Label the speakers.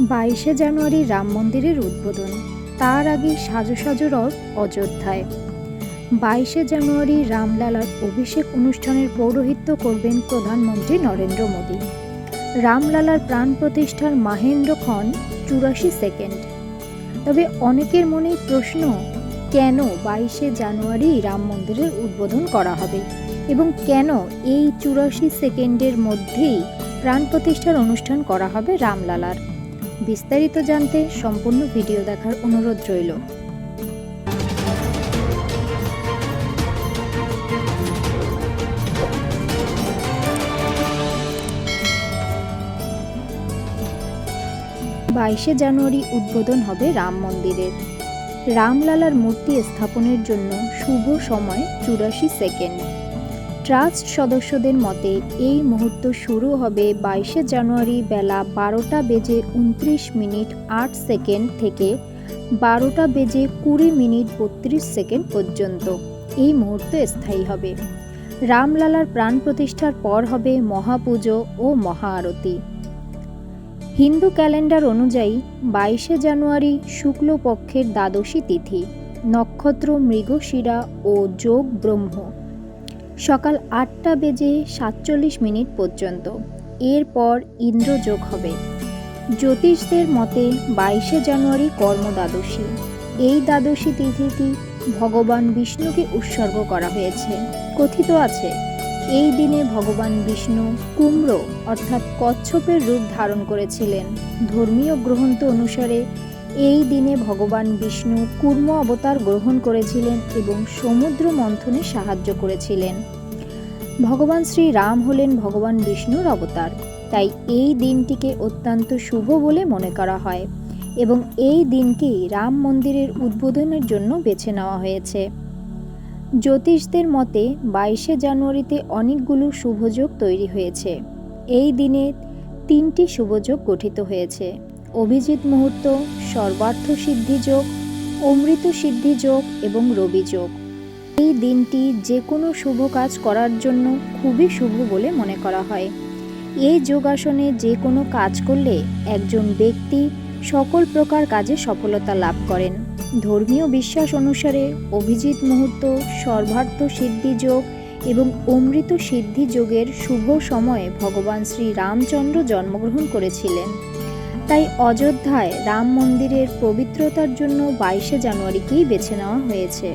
Speaker 1: বাইশে জানুয়ারি রাম মন্দিরের উদ্বোধন, তার আগে সাজো সাজো রব অযোধ্যায়। বাইশে জানুয়ারি রামলালার অভিষেক অনুষ্ঠানের পৌরোহিত্য করবেন প্রধানমন্ত্রী নরেন্দ্র মোদী। রামলালার প্রাণ প্রতিষ্ঠার মাহেন্দ্র মাহেন্দ্রক্ষণ চুরাশি সেকেন্ড। তবে অনেকের মনেই প্রশ্ন, কেন বাইশে জানুয়ারি রাম মন্দিরের উদ্বোধন করা হবে? এবং কেন এই চুরাশি সেকেন্ডের মধ্যেই প্রাণ প্রতিষ্ঠার অনুষ্ঠান করা হবে রামলালার? বিস্তারিত জানতে সম্পূর্ণ ভিডিও দেখার অনুরোধ রইল। বাইশে জানুয়ারি উদ্বোধন হবে রাম মন্দিরের। রামলালার মূর্তি স্থাপনের জন্য শুভ সময় চুরাশি সেকেন্ড। ট্রাস্ট সদস্যদের মতে, এই মুহূর্ত শুরু হবে বাইশে জানুয়ারি বেলা বারোটা বেজে উনত্রিশ মিনিট আট সেকেন্ড থেকে বারোটা বেজে কুড়ি মিনিট বত্রিশ সেকেন্ড পর্যন্ত। এই মুহূর্ত স্থায়ী হবে। রামলালার প্রাণ প্রতিষ্ঠার পর হবে মহাপুজো ও মহা আরতি হিন্দু ক্যালেন্ডার অনুযায়ী বাইশে জানুয়ারি শুক্লপক্ষের দ্বাদশী তিথি, নক্ষত্র, মৃগশিরা ও যোগ ব্রহ্ম সকাল আটটা বেজে সাতচল্লিশ মিনিট পর্যন্ত। এরপর ইন্দ্রযোগ হবে। জ্যোতিষদের মতে বাইশে জানুয়ারি কর্মদ্বাদশী। এই দ্বাদশী তিথিটি ভগবান বিষ্ণুকে উৎসর্গ করা হয়েছে। কথিত আছে, এই দিনে ভগবান বিষ্ণু কুম্র অর্থাৎ কচ্ছপের রূপ ধারণ করেছিলেন। ধর্মীয় গ্রন্থ অনুসারে এই দিনে ভগবান বিষ্ণু কুর্ম অবতার গ্রহণ করেছিলেন এবং সমুদ্র মন্থনে সাহায্য করেছিলেন। ভগবান শ্রী রাম হলেন ভগবান বিষ্ণুর অবতার, তাই এই দিনটিকে অত্যন্ত শুভ বলে মনে করা হয় এবং এই দিনকেই রাম মন্দিরের উদ্বোধনের জন্য বেছে নেওয়া হয়েছে। জ্যোতিষদের মতে, বাইশে জানুয়ারিতে অনেকগুলো শুভযোগ তৈরি হয়েছে। এই দিনে তিনটি শুভযোগ গঠিত হয়েছে। অভিজিৎ মুহূর্ত, সর্বার্থ সিদ্ধি যোগ, অমৃত সিদ্ধি যোগ এবং রবি যোগ। এই দিনটি যে কোনো শুভ কাজ করার জন্য খুবই শুভ বলে মনে করা হয়। এই যোগাসনে যে কোনো কাজ করলে একজন ব্যক্তি সকল প্রকার কাজে সফলতা লাভ করেন। ধর্মীয় বিশ্বাস অনুসারে অভিজিৎ মুহূর্ত, সর্বার্থ সিদ্ধি যোগ এবং অমৃত সিদ্ধি যোগের শুভ সময়ে ভগবান শ্রী রামচন্দ্র জন্মগ্রহণ করেছিলেন। তাই অযোধ্যায় রাম মন্দিরের পবিত্রতার জন্য বাইশে জানুয়ারিকেই বেছে নেওয়া হয়েছে।